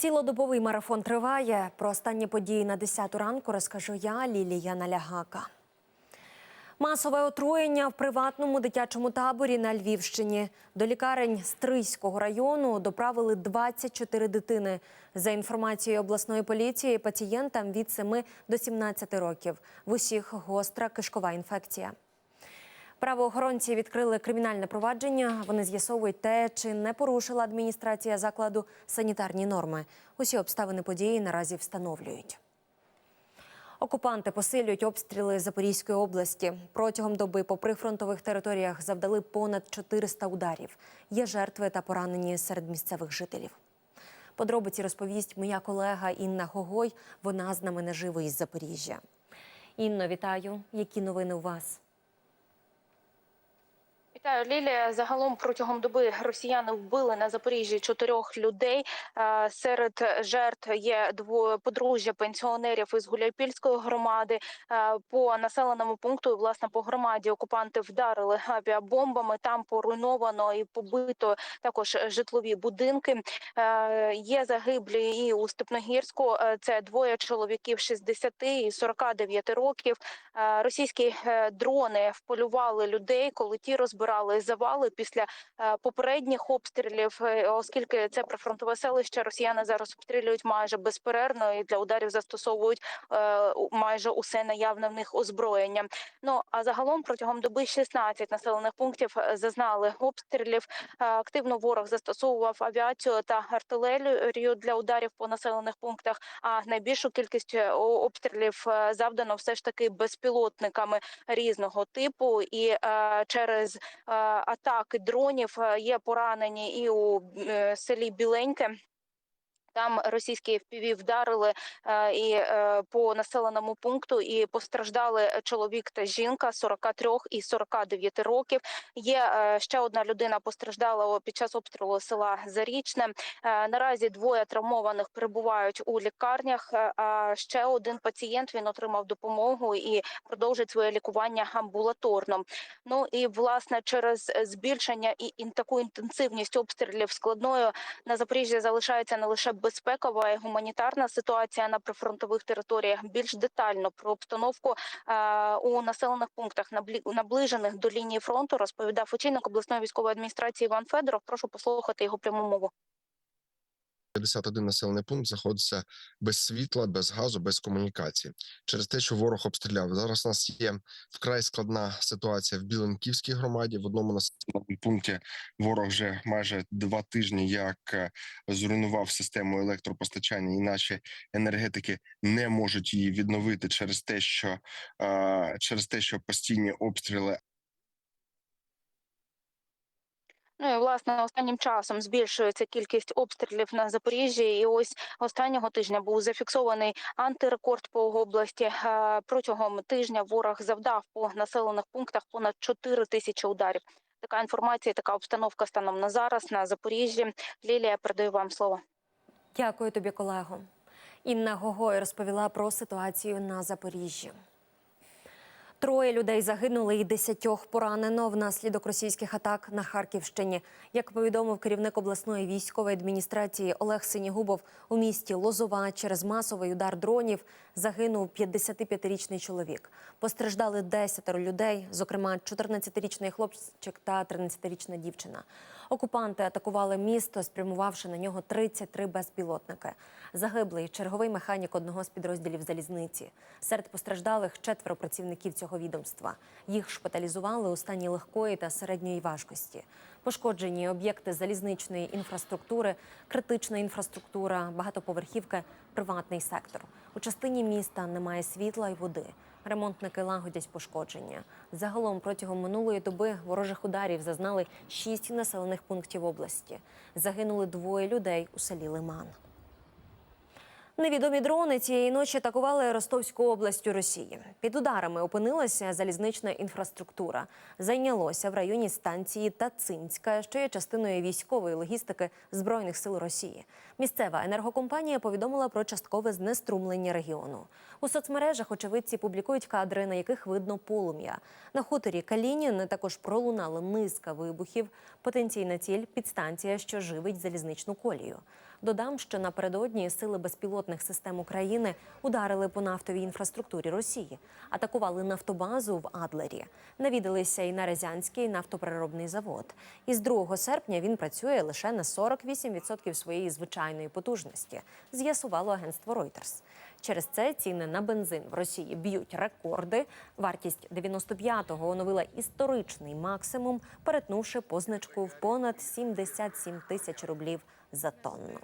Цілодобовий марафон триває. Про останні події на 10 ранку розкажу я, Лілія Налягака. Масове отруєння в приватному дитячому таборі на Львівщині. До лікарень Стрийського району доправили 24 дитини. За інформацією обласної поліції, пацієнтам від 7 до 17 років. В усіх гостра кишкова інфекція. Правоохоронці відкрили кримінальне провадження. Вони з'ясовують те, чи не порушила адміністрація закладу санітарні норми. Усі обставини події наразі встановлюють. Окупанти посилюють обстріли Запорізької області. Протягом доби по прифронтових територіях завдали понад 400 ударів. Є жертви та поранені серед місцевих жителів. Подробиці розповість моя колега Інна Гогой. Вона з нами наживо із Запоріжжя. Інно, вітаю. Які новини у вас? Вітаю, Лілія. Загалом протягом доби росіяни вбили на Запоріжжі чотирьох людей. Е, Серед жертв є двоє подружжя пенсіонерів із Гуляйпільської громади. Е, По населеному пункту, власне, по громаді окупанти вдарили авіабомбами. Там поруйновано і побито також житлові будинки. Е, Є загиблі і у Степногірську. Це двоє чоловіків 60 і 49 років. Російські дрони вполювали людей, коли ті розбирали завали після е, попередніх обстрілів, е, оскільки це прифронтове селище. Росіяни зараз обстрілюють майже безперервно і для ударів застосовують е, майже усе наявне в них озброєння. Ну а загалом протягом доби 16 населених пунктів зазнали обстрілів. Активно ворог застосовував авіацію та артилерію для ударів по населених пунктах. А найбільшу кількість обстрілів завдано все ж таки безпілотниками різного типу, і через атаки дронів е, є поранені і у е, селі Біленьке. Там російські FPV вдарили е, і е, по населеному пункту, і постраждали чоловік та жінка 43 і 49 років. Є е, ще одна людина постраждала під час обстрілу села Зарічне. Е, наразі двоє травмованих перебувають у лікарнях. е, А ще один пацієнт він отримав допомогу і продовжить своє лікування амбулаторно. Ну і власне через е, збільшення і таку інтенсивність обстрілів складною на Запоріжжі залишається не лише безпекова і гуманітарна ситуація на прифронтових територіях. Більш детально про обстановку е, у населених пунктах наближених до лінії фронту розповідав очільник обласної військової адміністрації Іван Федоров. Прошу послухати його пряму мову. 51 населений пункт знаходиться без світла, без газу, без комунікації через те, що ворог обстріляв. Зараз у нас є вкрай складна ситуація в Біленківській громаді. В одному населеному пункті ворог вже майже два тижні як е, зруйнував систему електропостачання, і наші енергетики не можуть її відновити через те, що е, через те, що постійні обстріли Ну і власне останнім часом збільшується кількість обстрілів на Запоріжжі. І ось останнього тижня був зафіксований антирекорд по області. Е, Протягом тижня ворог завдав по населених пунктах понад 4 тисячі ударів. Така інформація, така обстановка станом на зараз на Запоріжжі. Лілія передаю вам слово. Дякую тобі, колего. Інна Гогой розповіла про ситуацію на Запоріжжі. Троє людей загинули і десятьох поранено внаслідок російських атак на Харківщині. Як повідомив керівник обласної військової адміністрації Олег Синігубов, у місті Лозова через масовий удар дронів загинув 55-річний чоловік. Постраждали 10 людей, зокрема 14-річний хлопчик та 13-річна дівчина. Окупанти атакували місто, спрямувавши на нього 33 безпілотники. Загиблий черговий механік одного з підрозділів залізниці. Серед постраждалих четверо працівників цього відомства. Їх шпиталізували у стані легкої та середньої важкості. Пошкоджені об'єкти залізничної інфраструктури, критична інфраструктура, багатоповерхівки, приватний сектор. У частині міста немає світла і води. Ремонтники лагодять пошкодження. Загалом протягом минулої доби ворожих ударів зазнали шість населених пунктів області. Загинули двоє людей у селі Лиман. Невідомі дрони цієї ночі атакували Ростовську область у Росії. Під ударами опинилася залізнична інфраструктура. Зайнялося в районі станції Тацинська, що є частиною військової логістики збройних сил Росії. Місцева енергокомпанія повідомила про часткове знеструмлення регіону. У соцмережах очевидці публікують кадри, на яких видно полум'я. На хуторі Калінін також пролунала низка вибухів. Потенційна ціль підстанція, що живить залізничну колію. Додам, що напередодні сили безпілотних систем України ударили по нафтовій інфраструктурі Росії, атакували нафтобазу в Адлері, навідалися і на Рязанський нафтопереробний завод. Із 2 серпня він працює лише на 48% своєї звичайної потужності, з'ясувало агентство Reuters. Через це ціни на бензин в Росії б'ють рекорди. Вартість 95-го оновила історичний максимум, перетнувши позначку в понад 77 тисяч рублів за тонну.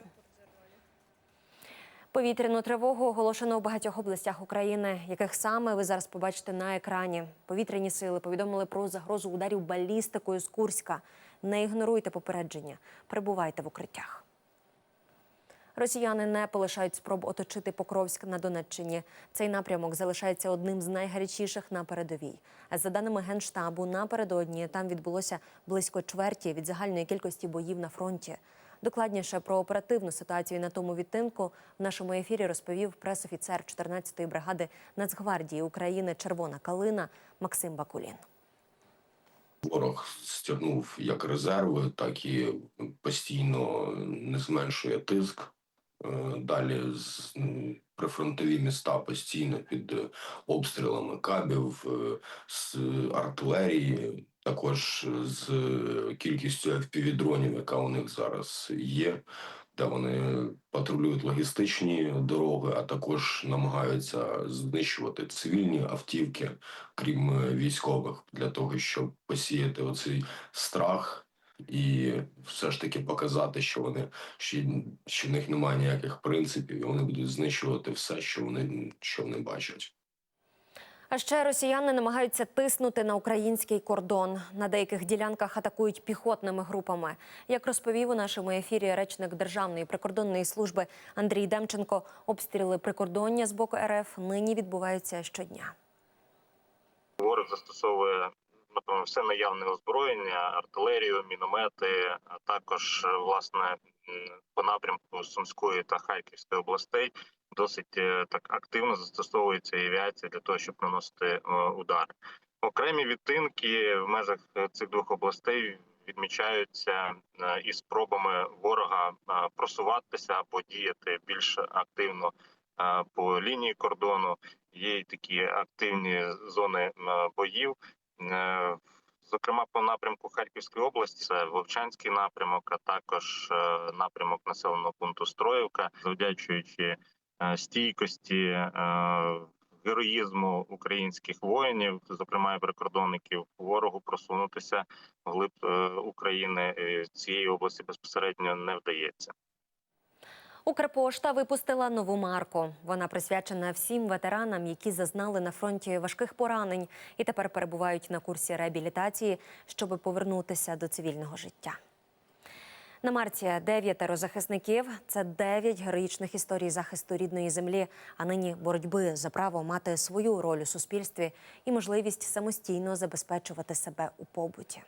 Повітряну тривогу оголошено у багатьох областях України, яких саме ви зараз побачите на екрані. Повітряні сили повідомили про загрозу ударів балістикою з Курська. Не ігноруйте попередження, перебувайте в укриттях. Росіяни не полишають спроб оточити Покровськ на Донеччині. Цей напрямок залишається одним з найгарячіших на передовій. За даними генштабу, напередодні там відбулося близько чверті від загальної кількості боїв на фронті. Докладніше про оперативну ситуацію на тому відтинку в нашому ефірі розповів пресофіцер 14-ї бригади Нацгвардії України Червона Калина Максим Бакулін. Ворог стягнув як резерви, так і постійно не зменшує тиск. Е, Далі з прифронтові міста постійно під е, обстрілами кабів, е, з артилерії, також з кількістю FPV-дронів, яка у них зараз є, де вони патрулюють логістичні дороги, а також намагаються знищувати цивільні автівки, крім військових, для того, щоб посіяти оцей страх і все ж таки показати, що вони що, що в них немає ніяких принципів, і вони будуть знищувати все, що вони що вони бачать. А ще росіяни намагаються тиснути на український кордон. На деяких ділянках атакують піхотними групами. Як розповів у нашому ефірі речник Державної прикордонної служби Андрій Демченко, обстріли прикордоння з боку РФ нині відбуваються щодня. Ворог застосовує напевно все наявне озброєння, артилерію, міномети, а також е, власне по напрямку Сумської та Харківської областей досить е, так активно застосовується авіація для того, щоб наносити е, удари. Окремі відтинки в межах цих двох областей відмічаються і спробами ворога просуватися або діяти більш активно по лінії кордону. Є й такі активні зони боїв. Е, Зокрема, по напрямку Харківської області це Вовчанський напрямок, а також е, напрямок населеного пункту Строївка, завдячуючи е, стійкості, героїзму українських воїнів, зокрема і прикордонників, ворогу просунутися вглиб е, України цієї області безпосередньо не вдається. Укрпошта випустила нову марку. Вона присвячена всім ветеранам, які зазнали на фронті важких поранень і тепер перебувають на курсі реабілітації, щоб повернутися до цивільного життя. На марці дев'ятеро захисників це дев'ять героїчних історій захисту рідної землі, а нині боротьби за право мати свою роль у суспільстві і можливість самостійно забезпечувати себе у побуті.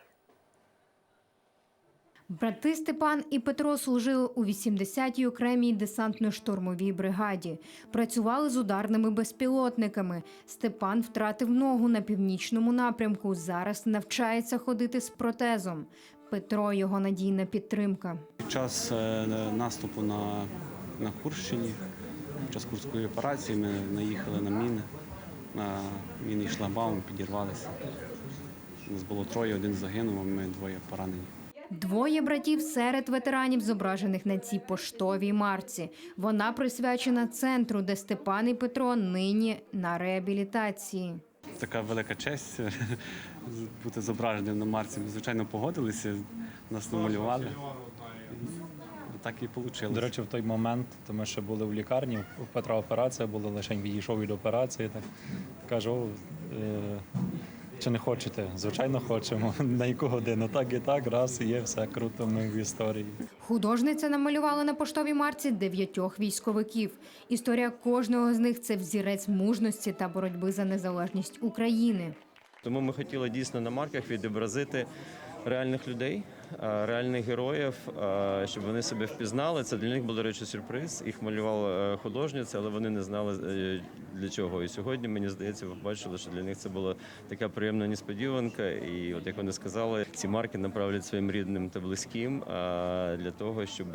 Брати Степан і Петро служили у 80-й окремій десантно-штурмовій бригаді. Працювали з ударними безпілотниками. Степан втратив ногу на північному напрямку. Зараз навчається ходити з протезом. Петро його надійна підтримка. Під час е, наступу на, на Курщині, під час курської операції ми наїхали на міни. На міни і шлагбаум підірвалися. Нас було троє, один загинув, ми двоє поранені. Двоє братів серед ветеранів, зображених на цій поштовій марці. Вона присвячена центру, де Степан і Петро нині на реабілітації. Така велика честь бути зображеним на марці. Ми, звичайно, погодилися, нас намалювали. Так і вийшло. До речі, в той момент, то ми ще були в лікарні, у Петра операція була, лише відійшов від операції. Так кажу, «О, е, чи не хочете? Звичайно, хочемо. На яку годину? Так і так, раз і є, все круто, ми в історії. Художниця намалювала на поштовій марці дев'ятьох військовиків. Історія кожного з них це взірець мужності та боротьби за незалежність України. Тому ми хотіли дійсно на марках відобразити реальних людей, реальних героїв, е, щоб вони себе впізнали. Це для них був, до речі, сюрприз. Їх малювала е, художниця, але вони не знали е, для чого. І сьогодні мені здається, ви бачили, що для них це була така приємна несподіванка. І от як вони сказали, ці марки направлять своїм рідним та близьким для того, щоб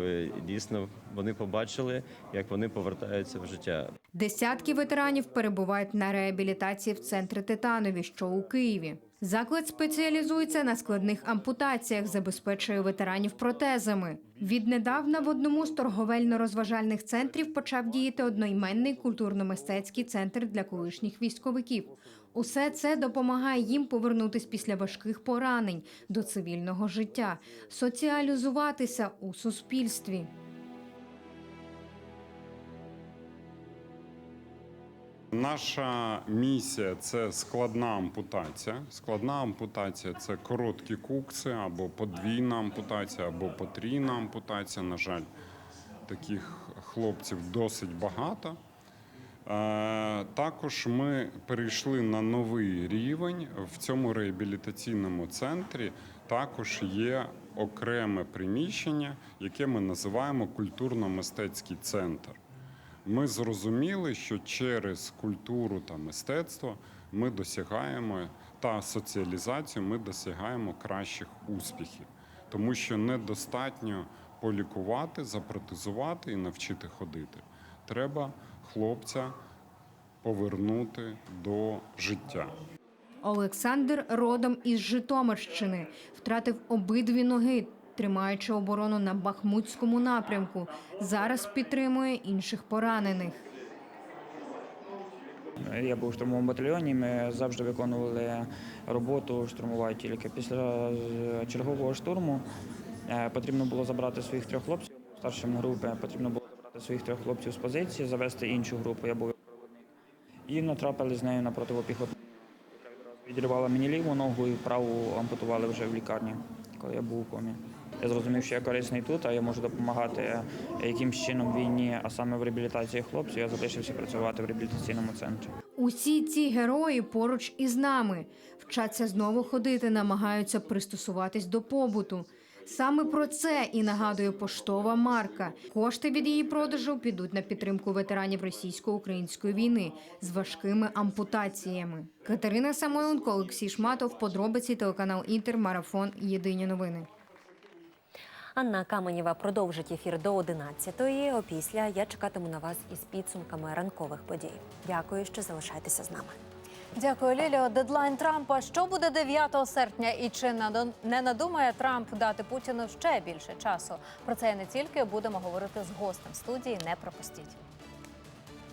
дійсно вони побачили, як вони повертаються в життя. Десятки ветеранів перебувають на реабілітації в центрі Титанові, що у Києві. Заклад спеціалізується на складних ампутаціях, забезпечує ветеранів протезами. Віднедавна в одному з торговельно-розважальних центрів почав діяти одноіменний культурно-мистецький центр для колишніх військовиків. Усе це допомагає їм повернутись після важких поранень до цивільного життя, соціалізуватися у суспільстві. Наша місія це складна ампутація. Складна ампутація це короткі кукси або подвійна ампутація, або потрійна ампутація. На жаль, таких хлопців досить багато. Е, Також ми перейшли на новий рівень в цьому реабілітаційному центрі. Також є окреме приміщення, яке ми називаємо культурно-мистецький центр. Ми зрозуміли, що через культуру та мистецтво ми досягаємо та соціалізацію ми досягаємо кращих успіхів, тому що недостатньо полікувати, запротезувати і навчити ходити. Треба хлопця повернути до життя. Олександр родом із Житомирщини втратив обидві ноги, тримаючи оборону на Бахмутському напрямку. Зараз підтримує інших поранених. Я був в штурмовому батальйоні. Ми завжди виконували роботу штурмувати тільки після е, чергового штурму. е, Потрібно було забрати своїх трьох хлопців старшим групи. Потрібно було забрати своїх трьох хлопців з позиції, завести іншу групу. Я був проводник. І натрапили з нею на противопіхотну. Відірвала мені ліву ногу і праву ампутували вже в лікарні, коли я був у комі. Я зрозумів, що я корисний тут, а я можу допомагати якимсь чином війні, а саме в реабілітації хлопців. Я залишився працювати в реабілітаційному центрі. Усі ці герої поруч із нами вчаться знову ходити, намагаються пристосуватись до побуту. Саме про це і нагадує поштова марка. Кошти від її продажу підуть на підтримку ветеранів російсько-української війни з важкими ампутаціями. Катерина Самойленко, Олексій Шматов, подробиці телеканал Інтер, марафон. Єдині новини. Анна Каменєва продовжить ефір до 11-ї. Опісля я чекатиму на вас із підсумками ранкових подій. Дякую, що залишаєтеся з нами. Дякую, Ліліо. Дедлайн Трампа. Що буде 9 серпня? І чи не надумає Трамп дати Путіну ще більше часу? Про це не тільки будемо говорити з гостем студії. Не пропустіть.